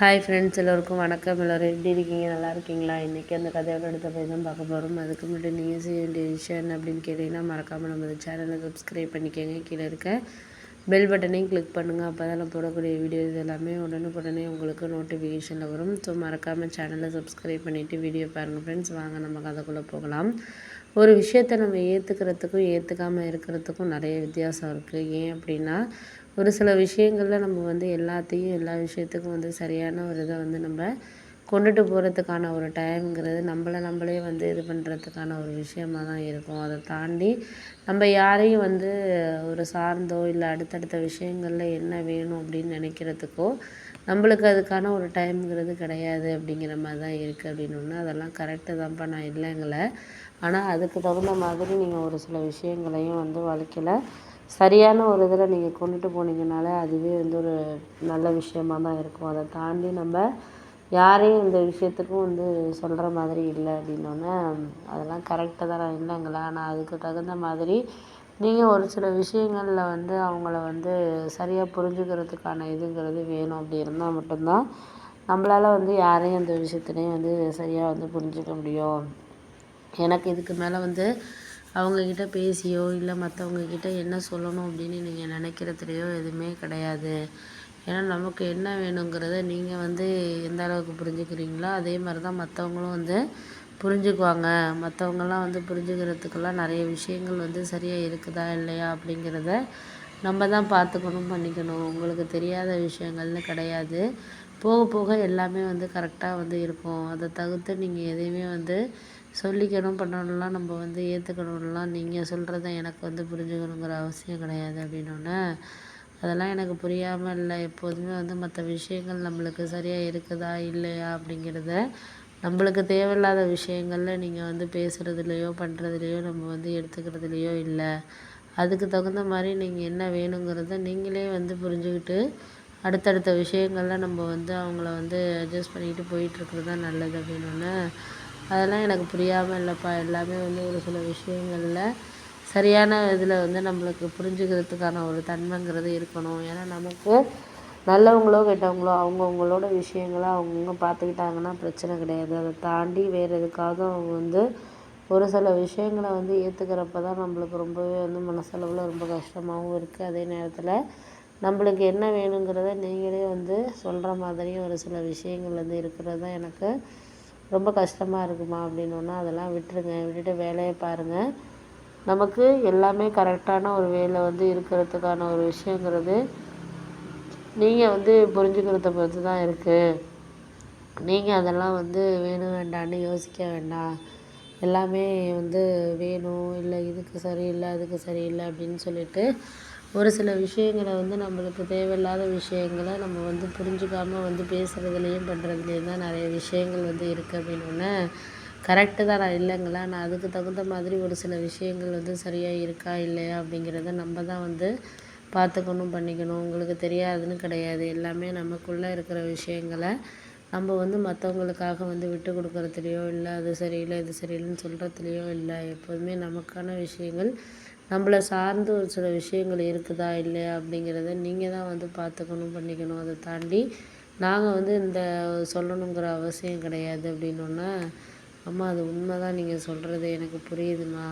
Hi friends எல்லோருக்கும் வணக்கம். எல்லோரும் எப்படி இருக்கீங்க? நல்லா இருக்கீங்களா? இன்றைக்கி அந்த கதையோட எடுத்த போய் தான் பார்க்க போகிறோம் அதுக்கு முன்னாடி நீங்கள் செய்ய வேண்டிய விஷயம் என்ன அப்படின்னு கேட்டிங்கன்னா மறக்காமல் நம்ம சேனலை சப்ஸ்கிரைப் பண்ணிக்கோங்க. கீழே இருக்க பெல் பட்டனையும் கிளிக் பண்ணுங்கள் அப்போ தான் நான் போடக்கூடிய வீடியோ இது எல்லாமே உடனுக்குடனே உங்களுக்கு நோட்டிஃபிகேஷனில் வரும். ஸோ மறக்காமல் சேனலை சப்ஸ்கிரைப் பண்ணிவிட்டு வீடியோ பாருங்கள் ஃப்ரெண்ட்ஸ் வாங்க நம்ம கதைக்குள்ளே போகலாம். ஒரு விஷயத்தை நம்ம ஏற்றுக்கிறதுக்கும் ஏற்றுக்காமல் இருக்கிறதுக்கும் நிறைய வித்தியாசம் இருக்குது ஏன் அப்படின்னா ஒரு சில விஷயங்களில் நம்ம வந்து எல்லாத்தையும் எல்லா விஷயத்துக்கும் வந்து சரியான ஒரு இதை வந்து நம்ம கொண்டுட்டு போகிறதுக்கான ஒரு டைம்ங்கிறது நம்மளை நம்மளே வந்து இது பண்ணுறதுக்கான ஒரு விஷயமாக தான் இருக்கும். அதை தாண்டி நம்ம யாரையும் வந்து ஒரு சார்ந்தோ இல்லை அடுத்தடுத்த விஷயங்களில் என்ன வேணும் அப்படின்னு நினைக்கிறதுக்கோ நம்மளுக்கு அதுக்கான ஒரு டைம்ங்கிறது கிடையாது அப்படிங்கிற மாதிரி தான் இருக்குது அப்படின்னு அதெல்லாம் கரெக்டு தான்ப்பா. நான் இல்லைங்கள. ஆனால் அதுக்கு தகுந்த மாதிரி நீங்கள் ஒரு சில விஷயங்களையும் வந்து வாழ்க்கையில் சரியான ஒரு இதில் நீங்கள் கொண்டுட்டு போனீங்கனாலே அதுவே வந்து ஒரு நல்ல விஷயமா தான் இருக்கும். அதை தாண்டி நம்ம யாரையும் இந்த விஷயத்துக்கும் வந்து சொல்கிற மாதிரி இல்லை அப்படின்னோடனே அதெல்லாம் கரெக்டாக தான் இல்லைங்களா. ஆனால் அதுக்கு தகுந்த மாதிரி நீங்கள் ஒரு சில விஷயங்களில் வந்து அவங்கள வந்து சரியாக புரிஞ்சுக்கிறதுக்கான இதுங்கிறது வேணும் அப்படி இருந்தால் மட்டும்தான் நம்மளால் வந்து யாரையும் அந்த விஷயத்துலேயும் வந்து சரியாக வந்து புரிஞ்சுக்க முடியும். எனக்கு இதுக்கு மேலே வந்து அவங்கக்கிட்ட பேசியோ இல்லை மற்றவங்கக்கிட்ட என்ன சொல்லணும் அப்படின்னு நீங்கள் நினைக்கிறதுலையோ எதுவுமே கிடையாது. ஏன்னா நமக்கு என்ன வேணுங்கிறத நீங்கள் வந்து எந்த அளவுக்கு புரிஞ்சுக்கிறீங்களோ அதே மாதிரி தான் மற்றவங்களும் வந்து புரிஞ்சுக்குவாங்க. மற்றவங்கெல்லாம் வந்து புரிஞ்சுக்கிறதுக்கெல்லாம் நிறைய விஷயங்கள் வந்து சரியாக இருக்குதா இல்லையா அப்படிங்கிறத நம்ம தான் பார்த்துக்கணும் பண்ணிக்கணும். உங்களுக்கு தெரியாத விஷயங்கள்னு கிடையாது. போக போக எல்லாமே வந்து கரெக்டாக வந்து இருக்கும். அதை தவிர்த்து நீங்கள் எதையுமே வந்து சொல்லிக்கணும் பண்ணணும்லாம் நம்ம வந்து ஏற்றுக்கணும்லாம் நீங்கள் சொல்கிறத எனக்கு வந்து புரிஞ்சுக்கணுங்கிற அவசியம் கிடையாது அப்படின்னோடனே அதெல்லாம் எனக்கு புரியாமல் இல்லை. எப்போதுமே வந்து மற்ற விஷயங்கள் நம்மளுக்கு சரியாக இருக்குதா இல்லையா அப்படிங்கிறத நம்மளுக்கு தேவையில்லாத விஷயங்களில் நீங்கள் வந்து பேசுகிறதுலையோ பண்ணுறதுலையோ நம்ம வந்து எடுத்துக்கிறதுலையோ இல்லை. அதுக்கு தகுந்த மாதிரி நீங்கள் என்ன வேணுங்கிறத நீங்களே வந்து புரிஞ்சுக்கிட்டு அடுத்தடுத்த விஷயங்களில் நம்ம வந்து அவங்கள வந்து அட்ஜஸ்ட் பண்ணிக்கிட்டு போயிட்டுருக்குறது தான் நல்லது அப்படின்னோடனே அதெல்லாம் எனக்கு புரியாமல் இல்லைப்பா. எல்லாமே வந்து ஒரு சில விஷயங்களில் சரியான இதில் வந்து நம்மளுக்கு புரிஞ்சுக்கிறதுக்கான ஒரு தன்மைங்கிறது இருக்கணும். ஏன்னா நமக்கு நல்லவங்களோ கெட்டவங்களோ அவங்கவுங்களோட விஷயங்களை அவங்கவுங்க பார்த்துக்கிட்டாங்கன்னா பிரச்சனை கிடையாது. அதை தாண்டி வேறு எதுக்காவது அவங்க வந்து ஒரு சில விஷயங்களை வந்து ஏற்றுக்கிறப்ப தான் நம்மளுக்கு ரொம்பவே வந்து மனசளவில் ரொம்ப கஷ்டமாகவும் இருக்குது அதே நேரத்தில் நம்மளுக்கு என்ன வேணுங்கிறத நீங்களே வந்து சொல்கிற மாதிரியும் ஒரு சில விஷயங்கள் வந்து இருக்கிறது தான் எனக்கு ரொம்ப கஷ்டமாக இருக்குமா அப்படின்னோன்னா அதெல்லாம் விட்டுருங்க விட்டுட்டு வேலையை பாருங்கள் நமக்கு எல்லாமே கரெக்டான ஒரு வேலை வந்து இருக்கிறதுக்கான ஒரு விஷயங்கிறது நீங்கள் வந்து புரிஞ்சுக்கிறத பொறுத்து தான் இருக்குது நீங்கள் அதெல்லாம் வந்து வேணும் வேண்டான்னு யோசிக்க வேண்டாம். எல்லாமே வந்து வேணும் இல்லை இதுக்கு சரியில்லை அதுக்கு சரியில்லை அப்படின்னு சொல்லிட்டு ஒரு சில விஷயங்களை வந்து நம்மளுக்கு தேவையில்லாத விஷயங்களை நம்ம வந்து புரிஞ்சுக்காமல் வந்து பேசுகிறதுலையும் பண்ணுறதுலையும் தான் நிறைய விஷயங்கள் வந்து இருக்குது அப்படின்னோடனே கரெக்டு தான் நான் இல்லைங்களா? நான் அதுக்கு தகுந்த மாதிரி ஒரு சில விஷயங்கள் வந்து சரியாக இருக்கா இல்லையா அப்படிங்கிறத நம்ம தான் வந்து பார்த்துக்கணும் பண்ணிக்கணும். உங்களுக்கு தெரியாதுன்னு கிடையாது. எல்லாமே நமக்குள்ளே இருக்கிற விஷயங்களை நம்ம வந்து மற்றவங்களுக்காக வந்து விட்டு கொடுக்குறதுலையோ இல்லை அது சரியில்லை இது சரியில்லைன்னு சொல்கிறதுலையோ இல்லை எப்போதுமே நமக்கான விஷயங்கள் நம்மளை சார்ந்து ஒரு சில விஷயங்கள் இருக்குதா இல்லையா அப்படிங்கிறத நீங்கள் தான் வந்து பார்த்துக்கணும் பண்ணிக்கணும். அதை தாண்டி நாங்கள் வந்து இந்த சொல்லணுங்கிற அவசியம் கிடையாது அப்படின்னோடனே அம்மா அது உண்மை தான் நீங்கள் சொல்கிறது எனக்கு புரியுதும்மா